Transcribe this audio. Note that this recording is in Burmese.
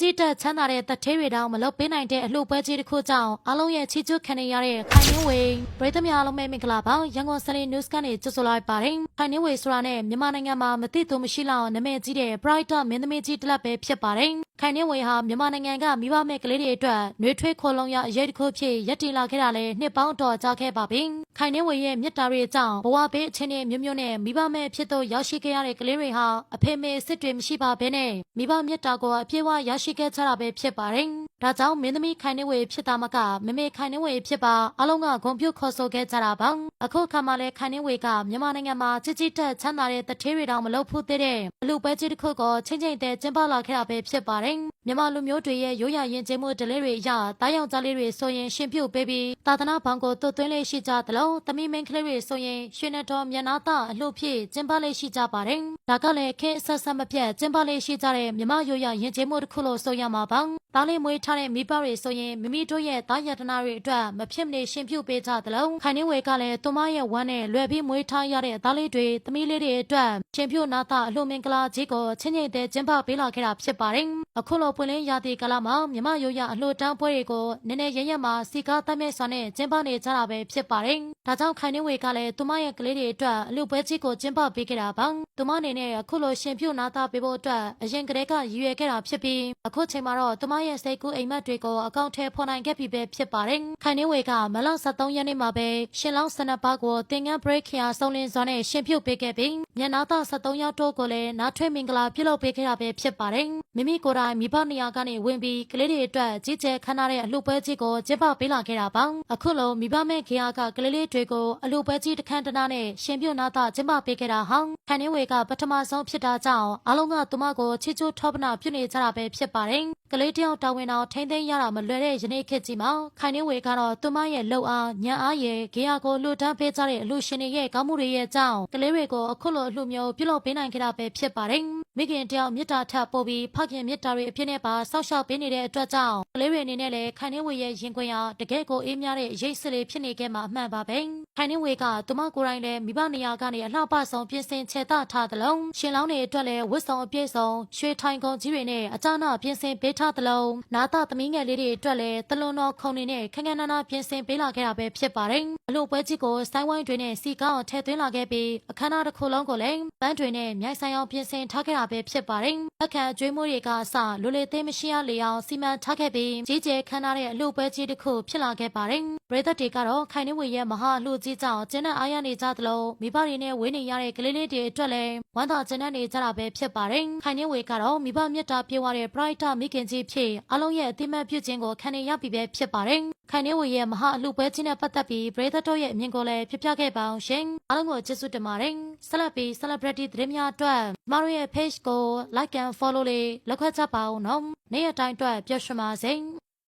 ကြည်တက်ချမ်းသာတဲ့တထဲတွေတောင်မလုပ်ပေးနိုင်တဲ့အလှပွဲကြီးတစ်ခုကြောင့်အားလုံးရဲ့ချီးကျူးခံနေရတဲ့ခိုင်နှင်းဝေပရိသတ်များအားလုံးပဲမင်္ဂလာပါရန်ကုန်စနေ news ကနေကြိုဆိုလိုက်ပါတယ်ခိုင်နှင်းဝေဆိုတာနဲ့မြန်မာနိုင်ငံမှာမသိသူမရှိလောက်နာမည်ကြီးတဲ့ Brighter မင်းသမီးကြီးတစ်လက်ပဲဖြစ်ပါတယ်ခိုင်နှင်းဝေဟာမြန်မာနိုင်ငံကမိဘမဲ့ကလေးတွေအတွက်နှွေးထွေးခေါ်လုံရအရေးတစ်ခုဖြစ်ရပ်တည်လာခဲ့တာလဲနှစ်ပေါင်းတော်ကြာခဲ့ပါပြီခိုင်နှင်းဝေရဲ့မြတ်တာတွေကြောင့်ဘဝဘေးအခြေအနေမျိုးမျိုးနဲ့မိဘမဲ့ဖြစ်တော့ရောက်ရှိခဲ့ရတဲ့ကလေးတွေဟာအဖေမေစစ်တွေမရှိပါဘဲနဲ့မိဘမြတ်တာကိုအပြည့်အဝရရှိခဲ့ကြတာပဲဖြစ်ပါတယ်။ဒါကြောင့်မင်းသမီးခိုင်နှင်းဝေဖြစ်တာမကမမေခိုင်နှင်းဝေဖြစ်ပါအလုံးကဂုံပြုတ်ခေါ်ဆိုခဲ့ကြတာပါ။အခုခါမှလည်းခိုင်နှင်းဝေကမြန်မာနိုင်ငံမှာကြီးကြီးတက်ချမ်းသာတဲ့တထေးတွေတောင်မလုပ်ဘူးသေးတဲ့အလူပွဲကြီးတစ်ခုကိုချင်းချင်းတဲ့ကျင်းပလာခဲ့တာပဲဖြစ်ပါတယ်။ မြန်မာလူမျိုးတွေရဲ့ရိုးရာယဉ်ကျေးမှုဒလဲတွေအရတားယောင်ကြားလေးတွေဆိုရင်ရှင်ပြုတ်ပေးပြီးသာသနာဘောင်ကိုသွတ်သွင်းလေးရှိကြသလိုတမိမင်းကလေးတွေဆိုရင်ရွှေနဲ့တော်မြန်နာသားအလှဖြစ်ကျင်းပလေးရှိကြပါတယ်။ဒါကလည်းခင်းဆက်ဆက်မပြတ်ကျင်းပလေးရှိကြတဲ့မြမရိုးရာယဉ်ကျေးမှုတစ်ခုလို့ဆိုရမှာပါ။သားလေးမွေးထားတဲ့မိဘတွေဆိုရင်မိမိတို့ရဲ့တာယတနာတွေအတွက်မဖြစ်မနေရှင်ပြုတ်ပေးကြသလိုခိုင်နှင်းဝေကလည်းသူမရဲ့ဝမ်းနဲ့လွယ်ပြီးမွေးထားရတဲ့သားလေးတွေသမီးလေးတွေအတွက်ရှင်ပြုတ်နာသားအလှမင်္ဂလာကြီးကိုချင်းချင်းတဲ့ကျင်းပပေးလာခဲ့တာဖြစ်ပါတယ်။ အခုလိုပွင့်လင်းရာသီကာလမှာမြမရိုးရာအလှတန်းပွဲတွေကိုနည်းနည်းရရမှာစီကားတတ်မဲ့စွာနဲ့ကျင်းပနေကြတာပဲဖြစ်ပါတယ်။ဒါကြောင့်ခိုင်နှင်းဝေကလည်းသူမရဲ့ကလေးတွေအတွက်အလှပွဲကြီးကိုကျင်းပပေးခဲ့တာပါ။သူမအနေနဲ့အခုလိုရှင်ပြုတ်နာသားပေးဖို့အတွက်အရင်ကတည်းကရည်ရွယ်ခဲ့တာဖြစ်ပြီးအခုချိန်မှာတော့သူမရဲ့စိတ်ကူးအိမ်မက်တွေကိုအကောင့်ထဲဖော်နိုင်ခဲ့ပြီပဲဖြစ်ပါတယ်။ခိုင်နှင်းဝေကမလ73ရက်နေ့မှာပဲရှင်လောင်းစနပါကိုတင်ငန်း break ခရာဆုံးလင်းစွာနဲ့ရှင်ပြုတ်ပေးခဲ့ပြီးညနာသား73ရောက်တော့ကိုလည်းနားထွေးမင်္ဂလာပြုလုပ်ပေးခဲ့တာပဲဖြစ်ပါတယ်။ မိမိကိုယ်တိုင်မိဘနေရာကနေဝင်ပြီးကလေးတွေအတွက်ကြီးကျယ်ခမ်းနားတဲ့အလှပွဲကြီးကိုကျင်းပပေးလာခဲ့တာပါ။အခုလိုမိဘမဲ့ခေယာကကလေးလေးတွေကိုအလှပွဲကြီးတစ်ခမ်းတစ်နားနဲ့ရှင်ပြုတ်နာသားကျင်းပပေးခဲ့တာဟောင်းခိုင်နှင်းဝေကပထမဆုံးဖြစ်တာကြောင့်အားလုံးကသူမကိုချီချိုးထောပနာပြုနေကြတာပဲဖြစ်ပါတယ်။ကလေးတယောက်တာဝန်တော်ထိမ့်သိမ်းရတာမလွယ်တဲ့ယနေ့ခေတ်ကြီးမှာခိုင်နှင်းဝေကတော့သူမရဲ့လှုပ်အားညံအားရဲ့ခေယာကိုလှူဒန်းပေးကြတဲ့အလှရှင်တွေရဲ့ကောင်းမှုတွေရဲ့အကြောင်းကလေးတွေကိုအခုလိုအလှမျိုးပြုလုပ်ပေးနိုင်ခဲ့တာပဲဖြစ်ပါတယ်။ မိခင်တယောက်မေတ္တာထပ်ပို့ပြီးဖခင်မေတ္တာတွေအဖြစ်နဲ့ပါဆောက်ရှောက်ပေးနေတဲ့အတွက်ကြောင့်ကလေးတွေအနေနဲ့လည်းခိုင်နှင်းဝေရဲ့ရင်ခွင်ရတကယ်ကိုအေးမြတဲ့ရိတ်စလေးဖြစ်နေခဲ့မှာအမှန်ပါပဲ။ ခိုင်နှင်းဝေကသူမကိုယ်တိုင်လည်းမိဘနေရာကနေအလှပဆုံးပြင်ဆင်ချေတထားသလုံးရှင်လောင်းတွေအတွက်လည်းဝတ်ဆောင်အပြည့်စုံရွှေထိုင်ကုန်ကြီးတွေနဲ့အကြနာပြင်ဆင်ပေးထားသလုံးနာတာသမီးငယ်လေးတွေအတွက်လည်းတလွန်တော်ခုံနေနဲ့ခက်ခက်နာနာပြင်ဆင်ပေးလာခဲ့တာပဲဖြစ်ပါတယ်။အလို့ပွဲကြီးကိုစိုင်းဝိုင်းတွေနဲ့စီကောင်းထည့်သွင်းလာခဲ့ပြီးအခမ်းအနားတစ်ခုလုံးကိုလည်းပန်းတွေနဲ့မြိုင်ဆိုင်အောင်ပြင်ဆင်ထားခဲ့တာပဲဖြစ်ပါတယ်။အခမ်းအကျွေးမှုတွေကအစလိုလေသေးမရှိရလေအောင်စီမံထားခဲ့ပြီးကြီးကျယ်ခမ်းနားတဲ့အလို့ပွဲကြီးတစ်ခုဖြစ်လာခဲ့ပါတယ်။ပရိသတ်တွေကတော့ခိုင်နှင်းဝေရဲ့မဟာအလို့ကြီးကြောင့်ကျင်းတဲ့အားရနေကြသလိုမိဘတွေနဲ့ဝေးနေရတဲ့ကလေးလေးတွေအတွက်လည်းဝမ်းသာကျင်းတဲ့နေကြတာပဲဖြစ်ပါတယ်။ခိုင်နှင်းဝေကတော့မိဘမြတ်တာပြေဝတဲ့ Brighter မိခင်ကြီးဖြစ်အလုံးရဲ့အတိမတ်ပြုခြင်းကိုခံနေရပြီပဲဖြစ်ပါတယ်။ခိုင်နှင်းဝေရဲ့မဟာအလှပွဲချင်းနဲ့ပတ်သက်ပြီးပရိသတ်တို့ရဲ့အမြင်ကိုလည်းပြပြခဲ့ပါအောင်ရှင်။အားလုံးကိုကျေးဇူးတင်ပါတယ်။ဆက်လက်ပြီး celebrity သတင်းများအတွက်မတို့ရဲ့ page ကို like and follow လေးလုပ်ခဲ့ကြပါဦးနော်။နေ့ရက်တိုင်းအတွက်ပျော်ရွှင်ပါစေ။